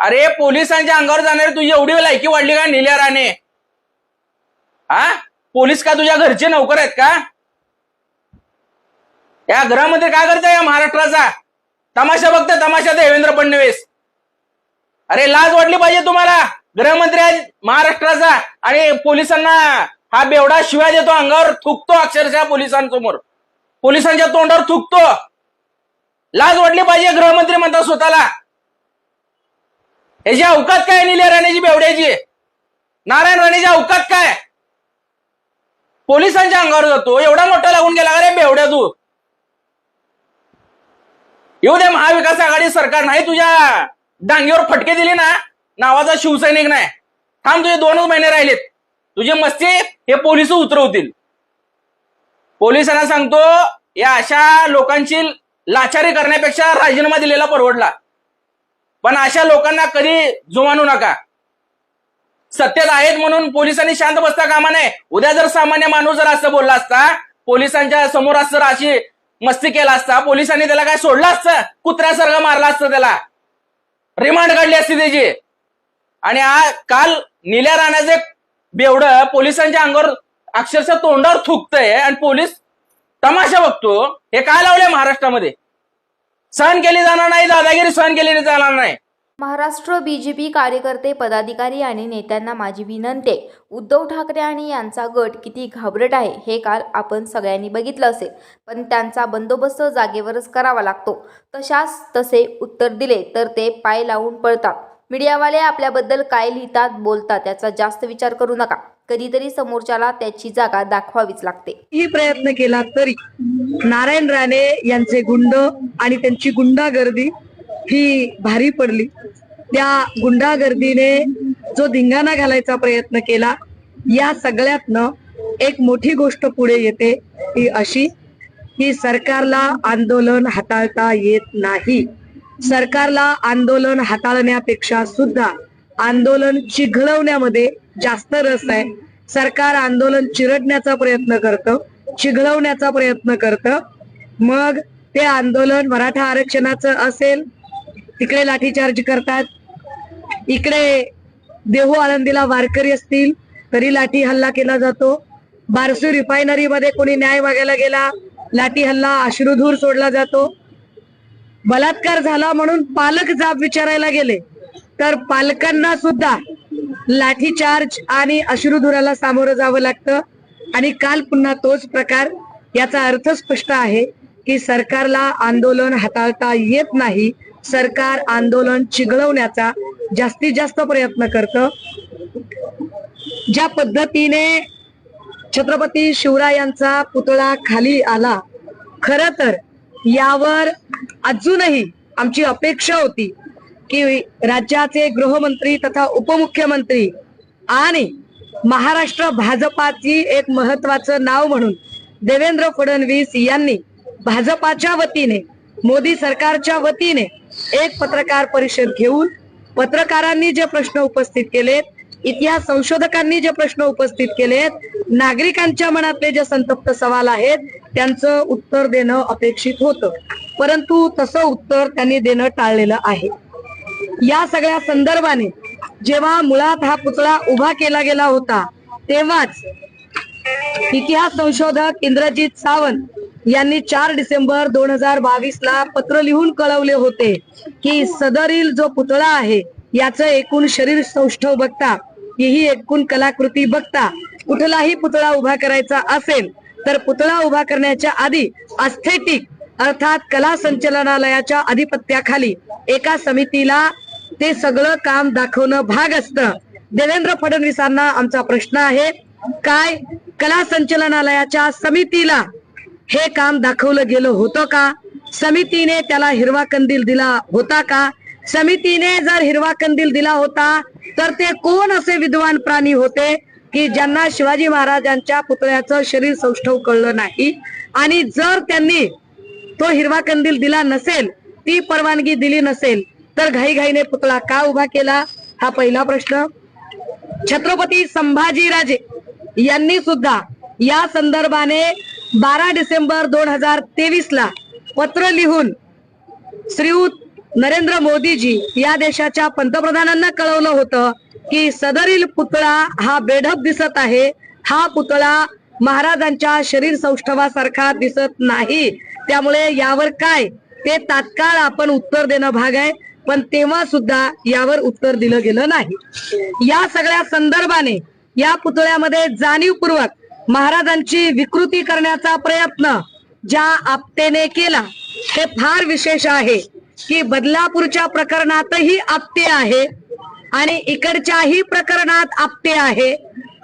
अरे पोलिसांच्या अंगावर जाणारी तुझी एवढी लायकी वाढली का निल्या राणे? हा? पोलीस का तुझ्या घरचे नोकर आहेत का? या घरामध्ये काय करताय या महाराष्ट्राचा? तमाशा बघता तमाशा देवेंद्र फडणवीस. अरे लाज वाटली पाहिजे तुम्हाला? गृहमंत्री आहे महाराष्ट्राचा आणि पोलिसांना हा बेवडा शिवाय देतो अंगावर थुकतो अक्षरशः पोलिसांसमोर. पोलिसांच्या तोंडावर थुकतो. लाज वाटली पाहिजे गृहमंत्री म्हणतात स्वतःला. याची अवकात काय निल्या राणेची बेवड्याची? नारायण राणेची अवकात काय? पोलिसांच्या अंगावर जातो. एवढा मोठा लागून गेला अरे बेवड्या तू? येऊ दे महाविकास आघाडी सरकार नाही तुझ्या डांगीवर फटके दिले ना नावाचा शिवसैनिक नाही. थांब तुझे दोनच महिने राहिलेत. तुझे मस्ती हे पोलीस उतरवतील. पोलिसांना सांगतो या अशा लोकांची लाचारी करण्यापेक्षा राजीनामा दिलेला परवडला. पण अशा लोकांना कधी जुमानू नका. सत्तेत आहेत म्हणून पोलिसांनी शांत बसता कामा नये. उद्या जर सामान्य माणूस जर असं बोलला असता पोलिसांच्या समोर असं अशी मस्ती केला असता पोलिसांनी त्याला काय सोडलं असतं? कुत्र्यासारखं मारलं असतं त्याला. रिमांड काढली असती त्याची. आणि काल निल्या राण्याचे बेवड पोलिसांच्या अंगावर अक्षरशः तोंडावर थुकतंय आणि पोलीस तमाशा बघतो. हे काय लावले महाराष्ट्रामध्ये? सहन केली जाणार नाही दादागिरी सहन केली जाणार नाही. महाराष्ट्र बीजेपी कार्यकर्ते पदाधिकारी आणि नेत्यांना माझी विनंती आहे उद्धव ठाकरे आणि यांचा गट किती घाबरट आहे हे काल आपण सगळ्यांनी बघितलं असेल. पण त्यांचा बंदोबस्त जागेवरच करावा लागतो. तशाच तसे उत्तर दिले तर ते पाय लावून पळतात. मीडियावाले आपल्याबद्दल काय लिहितात बोलतात त्याचा जास्त विचार करू नका. कधीतरी समोरच्याला त्याची जागा दाखवावीच लागते. ही प्रयत्न केला तरी नारायण राणे यांचे गुंड आणि त्यांची गुंडागर्दी ही भारी पडली. त्या गुंडागर्दीने जो धिंगाणा घालायचा प्रयत्न केला या सगळ्यातनं एक मोठी गोष्ट पुढे येते ती अशी की सरकारला आंदोलन हाताळता येत नाही. सरकारला आंदोलन हाताळण्यापेक्षा सुद्धा आंदोलन चिघळवण्यामध्ये जास्त रस आहे. सरकार आंदोलन चिरडण्याचा प्रयत्न करतं चिघळवण्याचा प्रयत्न करतं. मग ते आंदोलन मराठा आरक्षणाचं असेल तिकडे लाठीचार्ज करतात. इकडे देहू आळंदीला वारकरी असतील तरी लाठी हल्ला केला जातो. बारसू रिफायनरी मध्ये कोणी न्याय मागायला गेला लाठी हल्ला अश्रुधूर सोडला जातो. बलात्कार झाला म्हणून पालक जाब विचारायला गेले तर पालकांना सुद्धा लाठीचार्ज आणि अश्रुधुराला सामोरं जावं लागतं. आणि काल पुन्हा तोच प्रकार. याचा अर्थ स्पष्ट आहे की सरकारला आंदोलन हाताळता येत नाही. सरकार आंदोलन चिघळवण्याचा जास्तीत जास्त प्रयत्न करतं. ज्या पद्धतीने छत्रपती शिवरायांचा पुतळा खाली आला खर तर यावर अजूनही आमची अपेक्षा होती. की राज्याचे गृहमंत्री तथा उपमुख्यमंत्री आणि महाराष्ट्र भाजपाची एक महत्वाचं नाव म्हणून देवेंद्र फडणवीस यांनी भाजपाच्या वतीने मोदी सरकारच्या वतीने एक पत्रकार परिषद घेऊन पत्रकारांनी जे प्रश्न उपस्थित केलेत इतिहास संशोधकांनी जे प्रश्न उपस्थित केलेत नागरिकांच्या मनातले जे संतप्त सवाल आहेत त्यांचं उत्तर देणं अपेक्षित होतं. परंतु तसं उत्तर त्यांनी देणं टाळलेलं आहे. या सगळ्या संदर्भाने जेव्हा मुळात हा पुतळा उभा केला गेला होता तेव्हाच इतिहास संशोधक इंद्रजित सावंत यांनी चार डिसेंबर दोन हजार बावीस ला पत्र लिहून कळवले होते की सदरील जो पुतळा आहे याचं एकूण शरीर सौष्ठव बघता ही एकूण कलाकृती बघता कुठलाही पुतळा उभा करायचा असेल तर पुतळा उभा करण्याच्या आधी अस्थेटिक अर्थात कला संचलनालयाच्या अधिपत्याखाली एका समितीला ते सगळं काम दाखवणं भाग असतं. देवेंद्र फडणवीसांना आमचा प्रश्न आहे काय कला संचलनालयाच्या समितीला हे काम दाखवलं गेलं होतं का? समितीने त्याला हिरवा कंदील दिला होता का? समितीने जर हिरवा कंदील दिला होता तर ते कोण असे विद्वान प्राणी होते की ज्यांना शिवाजी महाराजांच्या पुतळ्याचं शरीर सौष्ठव कळलं नाही? आणि जर त्यांनी तो हिरवा कंदील दिला नसेल ती परवानगी दिली नसेल तर घाईघाईने पुतळा का उभा केला? हा पहिला प्रश्न. छत्रपती संभाजीराजे यांनी सुद्धा या संदर्भाने बारा डिसेंबर दोन हजार तेवीस ला पत्र लिहून श्रीयुत नरेंद्र मोदीजी या देशाच्या पंतप्रधानांना कळवलं होतं की सदरील पुतळा हा बेढप दिसत आहे. हा पुतळा महाराजांच्या शरीर सौष्ठवासारखा दिसत नाही. त्यामुळे यावर काय? ते तात्काळ आपण उत्तर देणं भाग आहे. पण तेव्हा सुद्धा यावर उत्तर दिलं गेलं नाही. या सगळ्या संदर्भाने या पुतळ्यामध्ये जाणीवपूर्वक महाराजांची विकृती करण्याचा प्रयत्न ज्या आपतेने केला हे फार विशेष आहे की बदलापूरच्या प्रकरणातही आपते आहे आणि इकडच्याही प्रकरणात आपते आहे.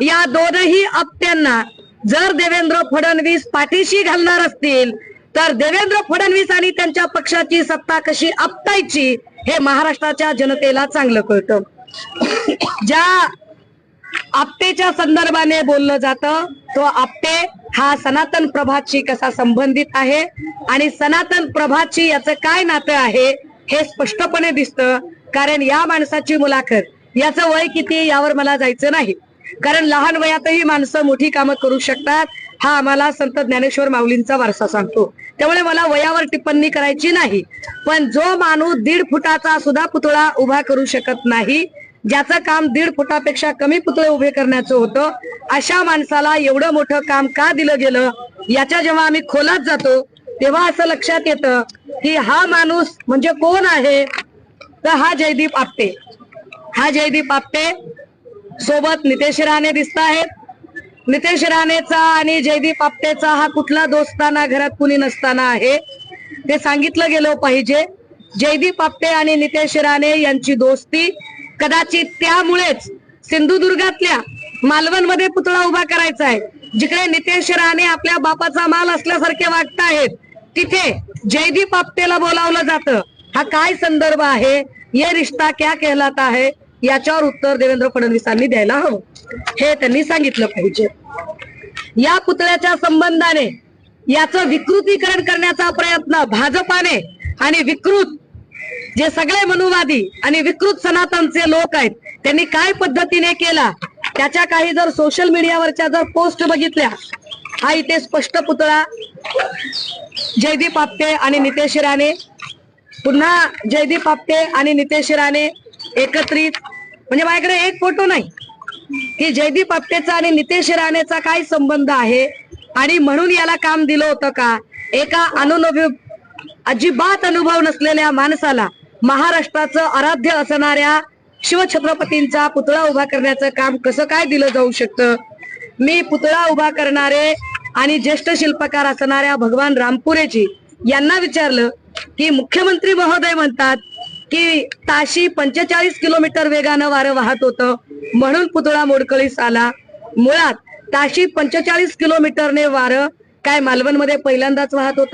या दोनही आपत्यांना जर देवेंद्र फडणवीस पाठीशी घालणार असतील तर देवेंद्र फडणवीस आणि त्यांच्या पक्षाची सत्ता कशी आपटायची हे महाराष्ट्राच्या जनतेला चांगलं कळतं. ज्या आपटेच्या संदर्भाने बोललं जातं तो आपटे हा सनातन प्रभातशी कसा संबंधित आहे आणि सनातन प्रभातशी याचं काय नातं आहे हे स्पष्टपणे दिसतं. कारण या माणसाची मुलाखत याचं वय किती यावर मला जायचं नाही. कारण लहान वयातही माणसं मोठी कामं करू शकतात हा आम्हाला संत ज्ञानेश्वर माऊलींचा वारसा सांगतो. त्यामुळे मला वयावर टिप्पणी करायची नाही. पण जो माणूस दीड फुटाचा सुद्धा पुतळा उभा करू शकत नाही ज्याचं काम दीड फुटापेक्षा कमी पुतळे उभे करण्याचं होतं अशा माणसाला एवढं मोठं काम का दिलं गेलं? याच्या जेव्हा आम्ही खोलात जातो तेव्हा असं लक्षात येतं की हा माणूस म्हणजे कोण आहे? तर हा जयदीप आपटे. हा जयदीप आपटे. सोबत नितेश राणे दिसत आहेत. नितेश राणेचा आणि जयदीप आपटेचा हा कुठला दोस्ताना घरात कुणी नसताना आहे? ते सांगितलं गेलं पाहिजे. जयदीप आपटे आणि नितेश राणे यांची दोस्ती कदाचित त्यामुळेच सिंधुदुर्गातल्या मालवणमध्ये पुतळा उभा करायचा आहे. जिकडे नितेश राणे आपल्या बापाचा माल असल्यासारखे वागतायत तिथे जयदीप आपटेला बोलावलं जातं. हा काय संदर्भ आहे? ये रिश्ता क्या कहलाता है? याच्यावर उत्तर देवेंद्र फडणवीसांनी द्यायला हवं. हे त्यांनी सांगितलं पाहिजे. या पुतळ्याच्या संबंधाने याचं विकृतीकरण करण्याचा प्रयत्न भाजपाने आणि विकृत जे सगळे मनुवादी आणि विकृत सनातनचे लोक आहेत त्यांनी काय पद्धतीने केला? त्याच्या काही जर सोशल मीडियावरच्या जर पोस्ट बघितल्या हा इथे स्पष्ट पुतळा जयदीप आपटे आणि नितेश राणे पुन्हा जयदीप आपटे आणि नितेश राणे एकत्रित म्हणजे माझ्याकडे एक फोटो नाही. की जयदीप आपटेचा आणि नितेश राणेचा काय संबंध आहे? आणि म्हणून याला काम दिलं होतं का? एका अनुभव अजिबात अनुभव नसलेल्या माणसाला महाराष्ट्राचं आराध्य असणाऱ्या शिवछत्रपतींचा पुतळा उभा करण्याचं काम कसं काय दिलं जाऊ शकतं? मी पुतळा उभा करणारे आणि ज्येष्ठ शिल्पकार असणाऱ्या भगवान रामपुरेजी यांना विचारलं की मुख्यमंत्री महोदय म्हणतात की ताशी पंचेचाळीस किलोमीटर वेगानं वारं वाहत होतं. म्हणून पुतळा मोडकळीस आला. मुळात ताशी पंचेचाळीस किलोमीटरने वारं काय मालवणमध्ये पहिल्यांदाच वाहत होतं?